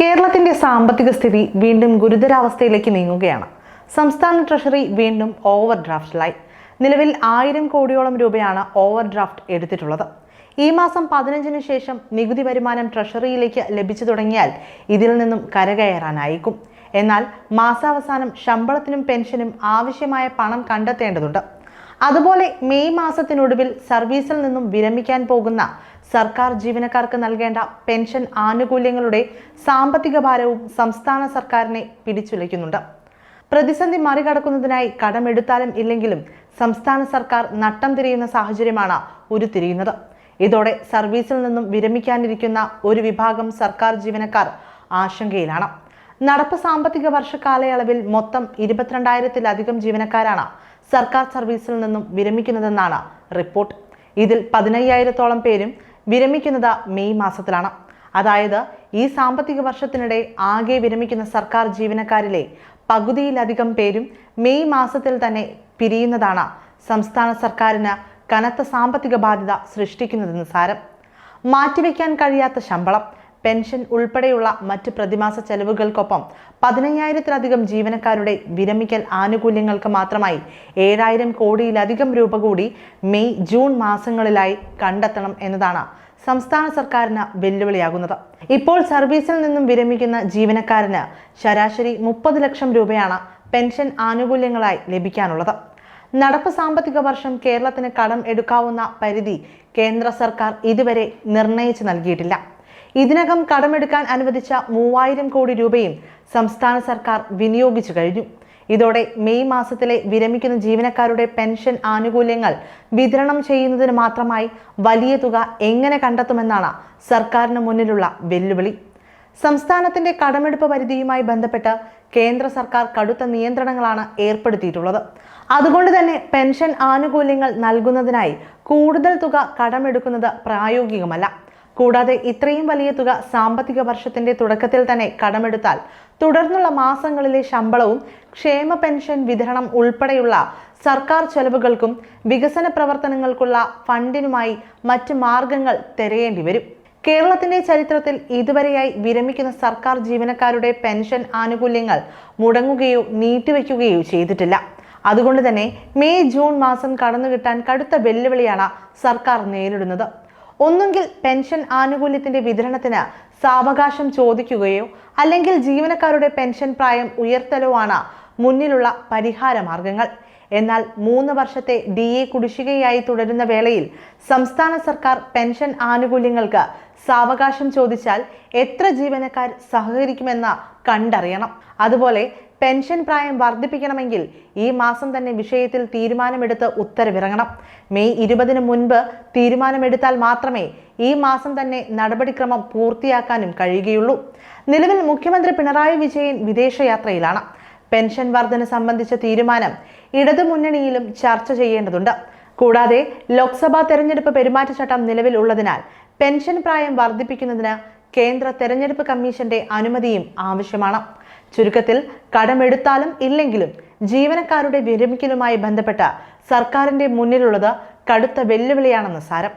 കേരളത്തിന്റെ സാമ്പത്തിക സ്ഥിതി വീണ്ടും ഗുരുതരാവസ്ഥയിലേക്ക് നീങ്ങുകയാണ്. സംസ്ഥാന ട്രഷറി വീണ്ടും ഓവർ ഡ്രാഫ്റ്റിലായി നിലവിൽ ആയിരം കോടിയോളം രൂപയാണ് ഓവർ ഡ്രാഫ്റ്റ് എടുത്തിട്ടുള്ളത്. ഈ മാസം പതിനഞ്ചിന് ശേഷം നികുതി വരുമാനം ട്രഷറിയിലേക്ക് ലഭിച്ചു തുടങ്ങിയാൽ ഇതിൽ നിന്നും കരകയറാനായിക്കും എന്നാൽ മാസാവസാനം ശമ്പളത്തിനും പെൻഷനും ആവശ്യമായ പണം കണ്ടെത്തേണ്ടതുണ്ട്. അതുപോലെ മെയ് മാസത്തിനൊടുവിൽ സർവീസിൽ നിന്നും വിരമിക്കാൻ പോകുന്ന സർക്കാർ ജീവനക്കാർക്ക് നൽകേണ്ട പെൻഷൻ ആനുകൂല്യങ്ങളുടെ സാമ്പത്തിക ഭാരവും സംസ്ഥാന സർക്കാരിനെ പിടിച്ചുലയ്ക്കുന്നുണ്ട്. പ്രതിസന്ധി മറികടക്കുന്നതിനായി കടമെടുത്താലും ഇല്ലെങ്കിലും സംസ്ഥാന സർക്കാർ നട്ടം തിരിയുന്ന സാഹചര്യമാണ് ഉരുത്തിരിയുന്നത്. ഇതോടെ സർവീസിൽ നിന്നും വിരമിക്കാനിരിക്കുന്ന ഒരു വിഭാഗം സർക്കാർ ജീവനക്കാർ ആശങ്കയിലാണ്. നടപ്പ് സാമ്പത്തിക വർഷ കാലയളവിൽ മൊത്തം ഇരുപത്തിരണ്ടായിരത്തിലധികം ജീവനക്കാരാണ് സർക്കാർ സർവീസിൽ നിന്നും വിരമിക്കുന്നതെന്നാണ് റിപ്പോർട്ട്. ഇതിൽ പതിനയ്യായിരത്തോളം പേരും വിരമിക്കുന്നത് മെയ് മാസത്തിലാണ്. അതായത് ഈ സാമ്പത്തിക വർഷത്തിനിടെ ആകെ വിരമിക്കുന്ന സർക്കാർ ജീവനക്കാരിലെ പകുതിയിലധികം പേരും മെയ് മാസത്തിൽ തന്നെ പിരിയുന്നതാണ് സംസ്ഥാന സർക്കാരിന് കനത്ത സാമ്പത്തിക ബാധ്യത സൃഷ്ടിക്കുന്നതെന്ന് സാരം. മാറ്റിവെക്കാൻ കഴിയാത്ത ശമ്പളം പെൻഷൻ ഉൾപ്പെടെയുള്ള മറ്റ് പ്രതിമാസ ചെലവുകൾക്കൊപ്പം പതിനയ്യായിരത്തിലധികം ജീവനക്കാരുടെ വിരമിക്കൽ ആനുകൂല്യങ്ങൾക്ക് മാത്രമായി ഏഴായിരം കോടിയിലധികം രൂപ കൂടി മെയ് ജൂൺ മാസങ്ങളിലായി കണ്ടെത്തണം എന്നതാണ് സംസ്ഥാന സർക്കാരിന് വെല്ലുവിളിയാകുന്നത്. ഇപ്പോൾ സർവീസിൽ നിന്നും വിരമിക്കുന്ന ജീവനക്കാരന് ശരാശരി മുപ്പത് ലക്ഷം രൂപയാണ് പെൻഷൻ ആനുകൂല്യങ്ങളായി ലഭിക്കാനുള്ളത്. നടപ്പ് സാമ്പത്തിക വർഷം കേരളത്തിന് കടം എടുക്കാവുന്ന പരിധി കേന്ദ്ര സർക്കാർ ഇതുവരെ നിർണയിച്ചു നൽകിയിട്ടില്ല. ഇതിനകം കടമെടുക്കാൻ അനുവദിച്ച മൂവായിരം കോടി രൂപയും സംസ്ഥാന സർക്കാർ വിനിയോഗിച്ചു കഴിഞ്ഞു. ഇതോടെ മെയ് മാസത്തിലെ വിരമിക്കുന്ന ജീവനക്കാരുടെ പെൻഷൻ ആനുകൂല്യങ്ങൾ വിതരണം ചെയ്യുന്നതിന് മാത്രമായി വലിയ തുക എങ്ങനെ കണ്ടെത്തുമെന്നാണ് സർക്കാരിന് മുന്നിലുള്ള വെല്ലുവിളി. സംസ്ഥാനത്തിന്റെ കടമെടുപ്പ് പരിധിയുമായി ബന്ധപ്പെട്ട് കേന്ദ്ര സർക്കാർ കടുത്ത നിയന്ത്രണങ്ങളാണ് ഏർപ്പെടുത്തിയിട്ടുള്ളത്. അതുകൊണ്ട് തന്നെ പെൻഷൻ ആനുകൂല്യങ്ങൾ നൽകുന്നതിനായി കൂടുതൽ തുക കടമെടുക്കുന്നത് പ്രായോഗികമല്ല. കൂടാതെ ഇത്രയും വലിയ തുക സാമ്പത്തിക വർഷത്തിന്റെ തുടക്കത്തിൽ തന്നെ കടമെടുത്താൽ തുടർന്നുള്ള മാസങ്ങളിലെ ശമ്പളവും ക്ഷേമ പെൻഷൻ വിതരണം ഉൾപ്പെടെയുള്ള സർക്കാർ ചെലവുകൾക്കും വികസന പ്രവർത്തനങ്ങൾക്കുള്ള ഫണ്ടിനുമായി മറ്റ് മാർഗങ്ങൾ തിരയേണ്ടി വരും. കേരളത്തിന്റെ ചരിത്രത്തിൽ ഇതുവരെയായി വിരമിക്കുന്ന സർക്കാർ ജീവനക്കാരുടെ പെൻഷൻ ആനുകൂല്യങ്ങൾ മുടങ്ങുകയോ നീട്ടിവെക്കുകയോ ചെയ്തിട്ടില്ല. അതുകൊണ്ട് തന്നെ മെയ് ജൂൺ മാസം കടന്നുകിട്ടാൻ കടുത്ത വെല്ലുവിളിയാണ് സർക്കാർ നേരിടുന്നത്. ഒന്നുകിൽ പെൻഷൻ ആനുകൂല്യത്തിന്റെ വിതരണത്തിന് സാവകാശം ചോദിക്കുകയോ അല്ലെങ്കിൽ ജീവനക്കാരുടെ പെൻഷൻ പ്രായം ഉയർത്തലോ ആണ് മുന്നിലുള്ള പരിഹാര മാർഗങ്ങൾ എന്നാൽ മൂന്ന് വർഷത്തെ ഡി എ കുടിശ്ശികയായി തുടരുന്ന വേളയിൽ സംസ്ഥാന സർക്കാർ പെൻഷൻ ആനുകൂല്യങ്ങൾക്ക് സാവകാശം ചോദിച്ചാൽ എത്ര ജീവനക്കാർ സഹകരിക്കുമെന്ന് കണ്ടറിയണം. അതുപോലെ പെൻഷൻ പ്രായം വർദ്ധിപ്പിക്കണമെങ്കിൽ ഈ മാസം തന്നെ വിഷയത്തിൽ തീരുമാനമെടുത്ത് ഉത്തരവിറങ്ങണം. മെയ് ഇരുപതിന് മുൻപ് തീരുമാനമെടുത്താൽ മാത്രമേ ഈ മാസം തന്നെ നടപടിക്രമം പൂർത്തിയാക്കാനും കഴിയുകയുള്ളൂ. നിലവിൽ മുഖ്യമന്ത്രി പിണറായി വിജയൻ വിദേശയാത്രയിലാണ്. പെൻഷൻ വർധന സംബന്ധിച്ച തീരുമാനം ഇടതുമുന്നണിയിലും ചർച്ച ചെയ്യേണ്ടതുണ്ട്. കൂടാതെ ലോക്സഭാ തെരഞ്ഞെടുപ്പ് പെരുമാറ്റച്ചട്ടം നിലവിൽ ഉള്ളതിനാൽ പെൻഷൻ പ്രായം വർദ്ധിപ്പിക്കുന്നതിന് കേന്ദ്ര തെരഞ്ഞെടുപ്പ് കമ്മീഷന്റെ അനുമതിയും ആവശ്യമാണ്. ചുരുക്കത്തിൽ കടമെടുത്താലും ഇല്ലെങ്കിലും ജീവനക്കാരുടെ വിരമിക്കലുമായി ബന്ധപ്പെട്ട സർക്കാരിന്റെ മുന്നിലുള്ളത് കടുത്ത വെല്ലുവിളിയാണെന്ന് സാരം.